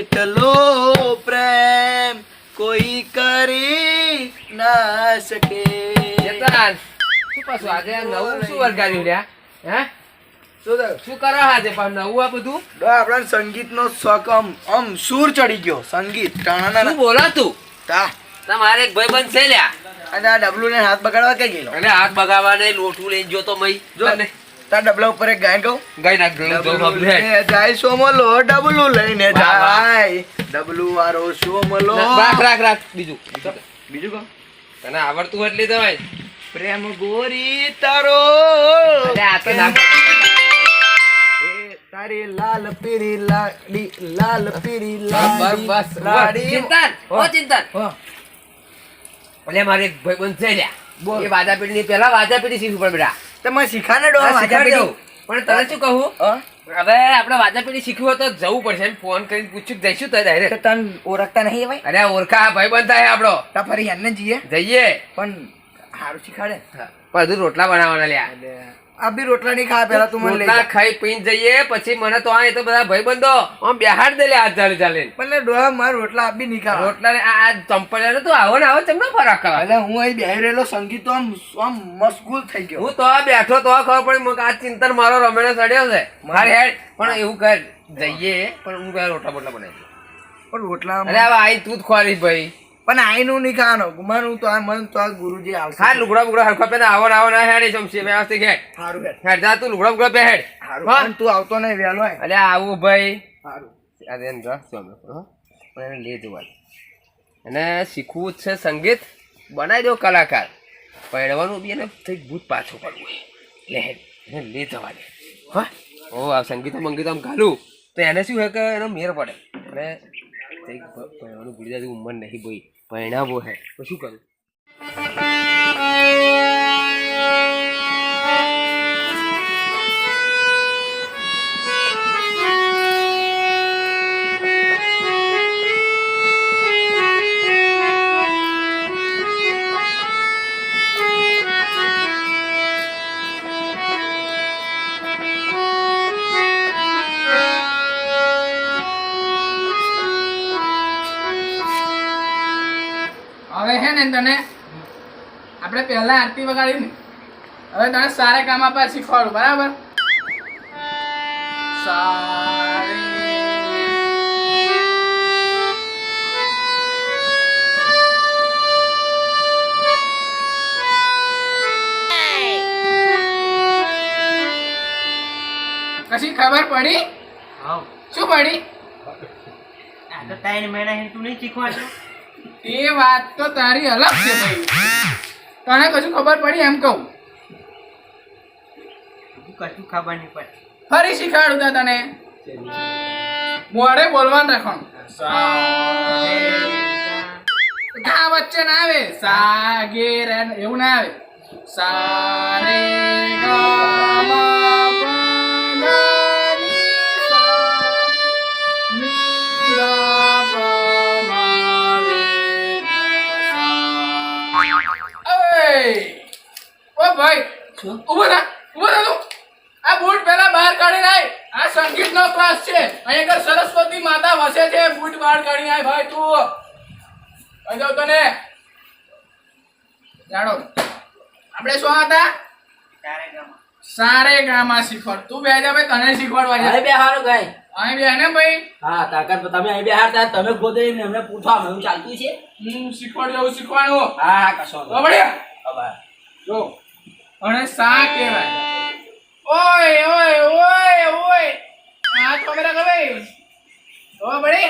એટલો પ્રેમ કોઈ કરી ના શકે. ચેતન શું પાછું આજે નવું શું વરગાડ્યું લ્યા? હે? શું કરો આજે? પણ નવું આ બધું? તો આપણા સંગીતનો શોખ આમ આમ સૂર ચડી ગયો. સંગીત શું ટાણાના બોલો તું? તા. તમારે એક ભાઈબંધ છે લ્યા. અને આ ડબલું ને હાથ બગાડવા કઈ ગયેલો? અને હાથ બગાડવા ને લોટું લઈને જોતો મય. જો તને. તાર ડબલા ઉપર એક ગાય કહું ગાય ના ગયું જાય સોમલો ડબલું લઈને. જાય. ડબલું વાળો સોમલો રાખ રાખ રાખ. બીજું. બીજું કહો. તને આવડતું એટલે તો ભાઈ પ્રેમ ગોરી તારો. ના તારી લાલ પીરી લાડી લાલ પીરી લાડી બસ લાડી. ચિંતન ઓ ચિંતન. ઓલે મારે એક ભાઈબંધ છે લ્યા. એ વાજા પેઢી પેલા વાજા પેઢી શીખવું પડે બેટા તમે શીખાને ડો પણ તને શું કહું? હવે આપણે વાજા પેઢી શીખવું હોય તો જવું પડશે ફોન કરીને પૂછ્યું જઈશું તો ડાયરેક્ટ તને ઓળખતા નહીં ભાઈ અરે ઓળખા ભાઈબંધ થાય આપણો. તો ફરી એમને જઈએ. જઈએ. પણ સારું શીખાડે હજુ રોટલા બનાવવાના લ્યા. બી રોટલા નહીં ખાવા પેલા તું મને રોટલા ખાઈ પીને જઈએ પછી મને તો આ એ તો બધા ભાઈબંધો આમ બેહાડ દે લે હાથ ચાલે ચાલે પણ ડોહા માર રોટલા આપી નહીં ખાવા. રોટલા ને આ આ ચંપલ ને તું આવો ને આવો ચમનો ફરક કરે એટલે હું અહીં બેહી રહેલો સંગીત તો આમ આમ મશગુલ થઈ ગયો. હું તો આ બેઠો તો ખબર પડી મને આ ચિંતન મારો રમેણે સડ્યો છે. મારે હેડ પણ એવું કર જઈએ પણ હું રોટલા બોટલા બનાવી પણ રોટલા અરે હવે આઈ તું જ ખોરી ભાઈ. પણ આઈનું નહીં ખાવાનું. ગુમાનું તો આ મન તો આ ગુરુજી આવશે. હા લુગડા બુગડા હરખા પેલા આવો આવો ના હેડ ચમચી વ્યવસ્થિત હેડ. સારું હેડ. હેડ જા તું લુગડા બુગડા પહેડ હેડ. સારું તું આવતો નહીં વહેલો. અલે આવું ભાઈ. સારું અરે એમ જા ચાલો એને લે જવા અને શીખવું જ છે સંગીત. બનાવી દો કલાકાર. પહેરવાનું બી એને કંઈક ભૂત પાછું પડવું લે એને લે જવા દે હા. ઓ આ સંગીત મંગીત આમ ઘાલું તો એને શું છે કે એનો મેર પડે. અને કંઈક ભણવાનું ભૂલી જાય ઉંમર નહીં ભાઈ ભણાવો હે. તો શું કરું? ને તને આપણે પહેલા આરતી વગાડી ને હવે તને સારા કામ આપવા શીખવાડું બરાબર? સારે. કશી ખબર પડી? શું પડી? એ વાત તો તારી અલગ છે ભાઈ. તને કશું ખબર પડી એમ કહું. ફરી શીખવાડું તા તને. મોડે બોલવાનું રાખવાનું આ વચ્ચે ના આવે. સા ગે એવું ના આવે. સા રે ઓ ભાઈ ઊભો થા ઊભો થા તું. આ બૂટ પહેલા બહાર કાઢી લાય આ સંગીતનો ક્લાસ છે. અહીંયા આગળ સરસ્વતી માતા વસે છે. બૂટ બહાર કાઢી આય ભાઈ તું. દઉં તને. જાડો આપણે શું હતા? સારે ગામાં શીખવાડ. તું બે જા ભાઈ તને શીખવાડવા જાય બે હારું ગાય. અહીં બે ને ભાઈ? હા તાકાત તમે અહીં બે હાર તમે ગોતે ને પૂછવા એવું ચાલતું છે? હું શીખવાડ જવું શીખવાનું હા હા કશો બબડે જો. અને સા કહેવાય. ઓય ઓય ઓય ઓય. આ તો મેરા ભાઈ ઓ બડે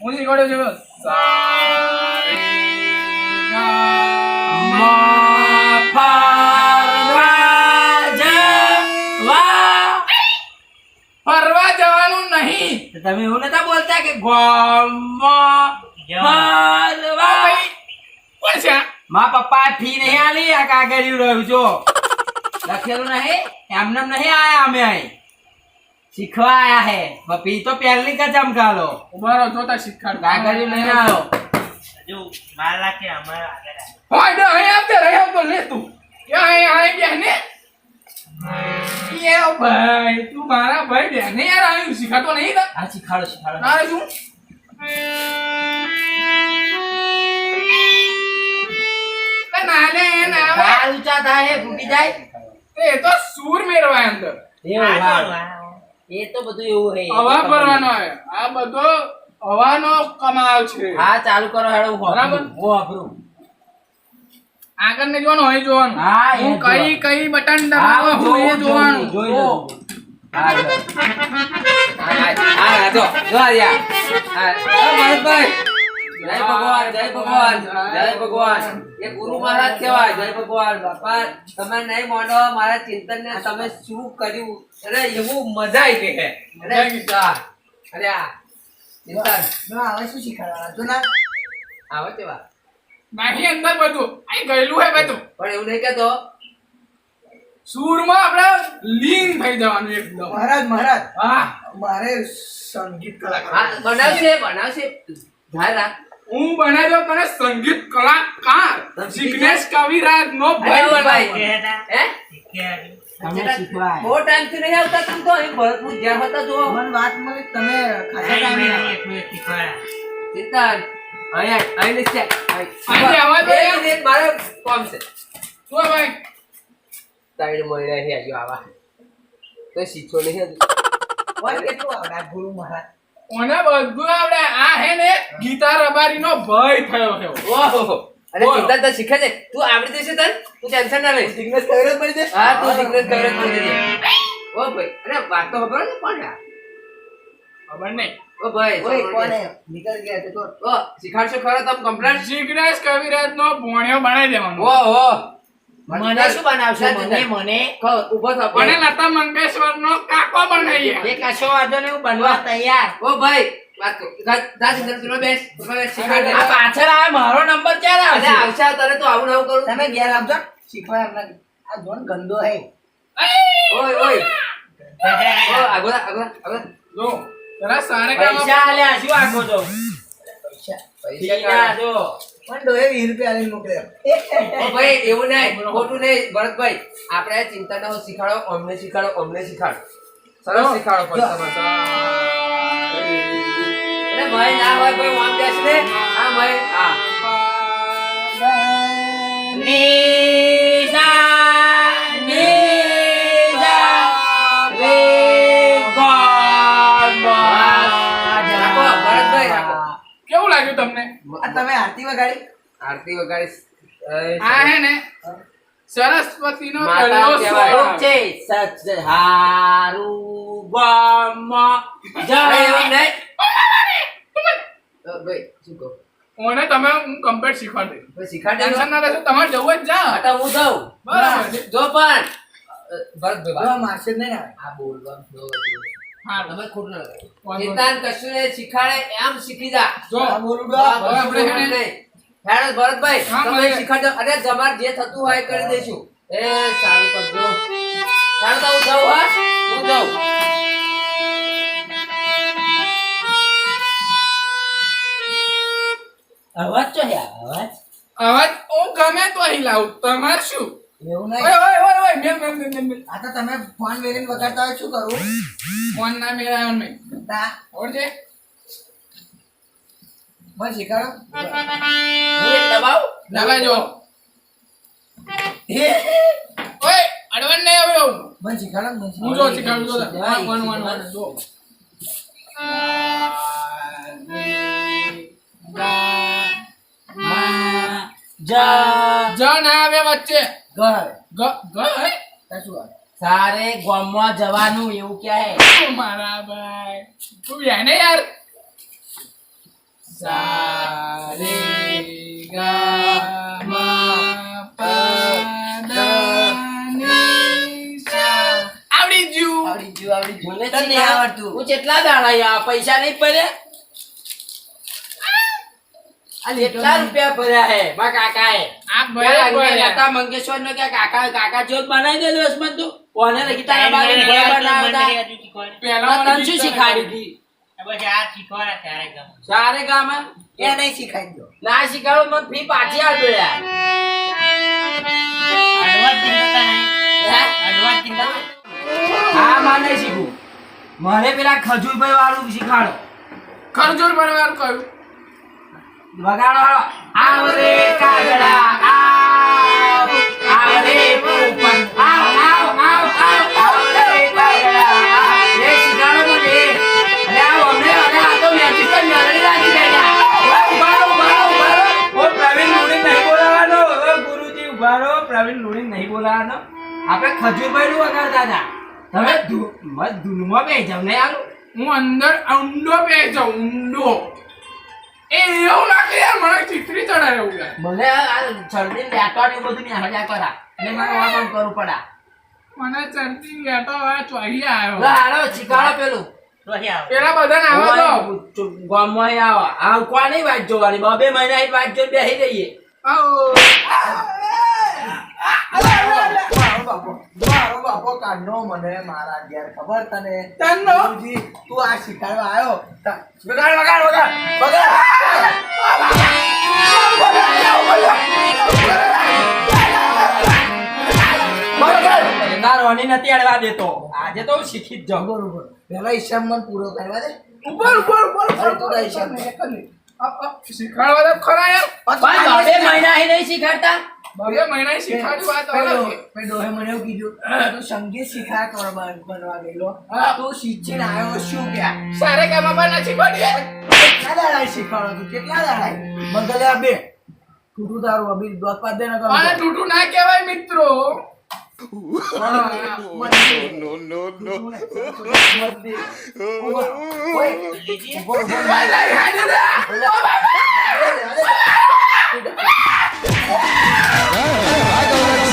હું શીખવાડું છું સા રે મા ફરવા જવાનું નહીં. તમે એવું નતા બોલતા કે ગોમ ફરવા? છે આ? મા પપ્પા ફી નહીં આલી આ કાગળિયું રહ્યું છો લખેલું નહીં એમને નહીં આયા અમે અહીં. શીખવા આયા હે. બપી તો પહેલી કચમ કાલો ઊભા રહો જોતા શીખવાડ. કાગળિયું લઈને આવ્યો હોય ડો અહીં આવતે રહી આવતો લે તું. ક્યાં અહીં અહીં બેહને એ ભાઈ તું મારા ભાઈ બેને. યાર આવ્યું શીખાતો નહીં હા શીખાડો શીખાડો. શું? નાલે એ ના આવે. તાળ ઊંચા થાય ફૂટી જાય એ તો સૂર મેળવાય અંદર એવું હા. એ તો બધું એવું હે હવા ભરવાનો આવે આ બધો હવાનો કમાલ છે હા ચાલુ કરો હેડો બરાબર. ઓ હું આગળ ને જોવાનું હોય જોવાનું હા, એ હું કઈ કઈ બટન દબાવો હું હું એ જોવાનું જોઈ લો. હા. હા, હા, હા, જો, જો. હા, હા, ભરતભાઈ. જય ભગવાન જય ભગવાન જય ભગવાન. એ ગુરુ મહારાજ કહેવાય જય ભગવાન. બાપા તમે નહીં માનો મારા ચિંતન ને તમે શું કર્યું? અરે એવું મજા આવી ગઈ. અરે અરે આ ચિંતન. હવે શું શીખવાડવા તું ના. આવે તેવા. નાહી અંદર બધું. આ ગયેલું હે બધું. પણ એવું નહીં કહેતો. સૂરમાં આપણે લીન થઈ જવાનું એકદમ. મહારાજ મહારાજ. હા. મારે સંગીત કલાકાર હા બનાવશે બનાવશે. ધ્યાન રાખ. હું બનાવ્યો તને સંગીત કલાકાર? જિગ્નેશ કવિરાજ નો ભાઈ બનાવ્યો. હે? બહુ ટાઈમથી નહીં આવતા તમે તો. અહીં ભરતપુર જ્યાં હતા જો મને વાત મળી તમે ખાસા ટાઈમે ચિંતન અહીંયા અહીં. છે એક મિનિટ મારે કોમ છે. શું ભાઈ. સાઈડ મહિના આવ્યો આવા. તો શીખો નહીં હજુ. કેટલું આવડે ગુરુ મહારાજ? મને બધું આવડે? આ હે ને ગીતા રબારી નો ભય થયો છે. ઓહો અરે બોલો. તો શીખે છે. તું આવડી જશે તન? તું ટેન્શન ના લઈશ જિગ્નેશ જ મળી દે હા તું શીખને કરે જ કરી દે ઓ ભાઈ અરે વાત તો ખબર ને કોણ યાર ખબર નહીં. ઓ ભાઈ ઓય. કોને? નીકળ ગયા છે તો. ઓ શીખાડશો ખરો તમ કમ્પ્લેટ જિગ્નેશ કવિરાજ નો ભોણ્યો બનાવી દેવાનો. ઓહો મને શું બનાવશો? મને મને. કહો, ઊભો થા મને લતા મંગેશકર નો કાકો બનાવીએ. એ કશો વાંધો નહીં હું બનવા તૈયાર. ઓ ભાઈ પાછળ આવે મારો નંબર ક્યારે આવશે? આવશે તને તો આવું નવું કરું. તમે ઘેર આવજો. શીખવા આ જોન ગંદો હે. ઓય ઓય. ઓ આગળ આગળ આગળ જો જરા સારે કામ પૈસા શું આગો તો પૈસા પૈસા પૈસા જો. પણ ડોહે વીસ રૂપિયા આલીને મોકલ્યા ભાઈ એવું નહીં ખોટું નહીં. ભરતભાઈ આપણે ચિંતા ન શીખાડો અમને શીખાડો અમને શીખાડો. સરસ શીખાડો પણ તમે. ભાઈ ના હોય ભાઈ વામ બેસ ને હા ભાઈ હા. તમે આરતી વગાડી? આરતી વગાડી આ હે ને સરસ્વતી નો છે સચ હારું ગમ જય ભાઈ શું કહું? ઓને તમે હું કમ્પ્લીટ શીખવાડી દેજો. ટેન્શન ના લેશો તમારે જવું જ જા. હા, તો હું જાઉં. બરાબર. જો પણ. ભરત ભાઈ જો મારશે નહીં આ બોલવા તમે ખોટું ન લગાડો. વાંધો નહીં. ચિંતાન કશું નહીં શીખાડે એમ શીખી જા. જો આ બોલું હા, ડો હવે કશું આપણે બોલવાનું નહીં. હેડો ભરતભાઈ તમે મને- અને તમારે જે થતું હોય કરી દઈશું એ સારું કરજો. હેડો તો હું જાઉં હા? હું જાઉં. અવાજ તો હે અવાજ. અવાજ? હું ગમે તો અહીં લાવું. તમારે શું? એવું નહીં? ઓય ઓય ઓય મેલ મેલ મેલ મેલ મેલ. આ તો તમે ફોન વેરીને વગાડતા હોય શું કરું? ફોન ના મેળાયો નહીં. તા ખબર છે? મને શીખવાડો હું એક દબાજો ઓય અડવાન નહીં આવ્યો મને શીખવાડો મને હું જો શીખવાડું જો વન વન વન જો જા. જ ના આવે વચ્ચે. ઘર ગ ગ હે? તા શું સારે ગામમાં જવાનું એવું કે હે? મારા ભાઈ. તું એને યાર? આવડી ગયું. આવડી ગયું. આવડી ગયું. તને આવડતું હું કેટલા દાડા પૈસા નહીં પડ્યા કેટલા રૂપિયા ભર્યા હે? મારા કાકા હે આ પેલા ભાઈ અંગે નો કે કાકા કાકા જોત બનાવી દે દોસ્ત તું. કોને લખી તારા બાજુ ભોય બનાવતા. પેલા તને શું શીખાડી હતી સારે ગામ. એ નહીં શીખાઈ ગયો ના શીખાડો મને ફી પાછી આપજો યાર. હે? નહીં. પેલા ખજૂરભાઈ વાળું શીખાડો. ખરજોર બનવાનું કહ્યું વગાડો. આવરે કાગડા, આવ આવ રે પોપટ નહીં બોલાવાનો આપણે ખજૂરભાઈ નું વગાડતા હતા. તમે ધૂ- મત બેસી જાવ ને યાર હું અંદર ઊંડો બે જાઉં, ઊંડો. એ એવું લાગે યાર મને ચીતરી ચડાય એવું યાર મને આ શરદી લેટવાની બધું ને હજા કરા. એટલે મારે આ કામ કરવું પડે. મને ચડતી લેતો હવે ચોહી આવ્યો. હાલો શીખાડો પેલું. પેલા બધાને આવો તો ગામમાં અહીં આ કોણ નહીં વાત જોવાની. બબે મહિના વાત જોઈને બેસી જઈએ મારો બાપો કાઢનો મને મારા ઘેર ખબર તને. તનનો? તું આ શીખાડવા આવ્યો? બગાડ બગાડ બગાડ ના રોની નથી અડવા દેતો આજે તો હું શીખી જ જાઉં. બરોબર પેલો મને પૂરો કરવા દે. ઉપર ઉપર ઉપર અરે તું શીખવાડવા તો ખરા યાર બે મહિના અહીં નહીં શીખાડતા? બે મહિના શીખવાડી વાત અલગ છે. પેલો મને એવું કીધું કે સંગીત શીખા કરવા બનવા ગયેલો? હા. શીખીને આવ્યો શું ક્યાં સારે કામ શીખવાડી કેટલા દાડા શીખવાડો તું? કેટલા દાડા મને તો લે આ બે. ટૂટું તારું અભી દોત પાડ દે ને ના કહેવાય મિત્રો! 아이고, 아이고.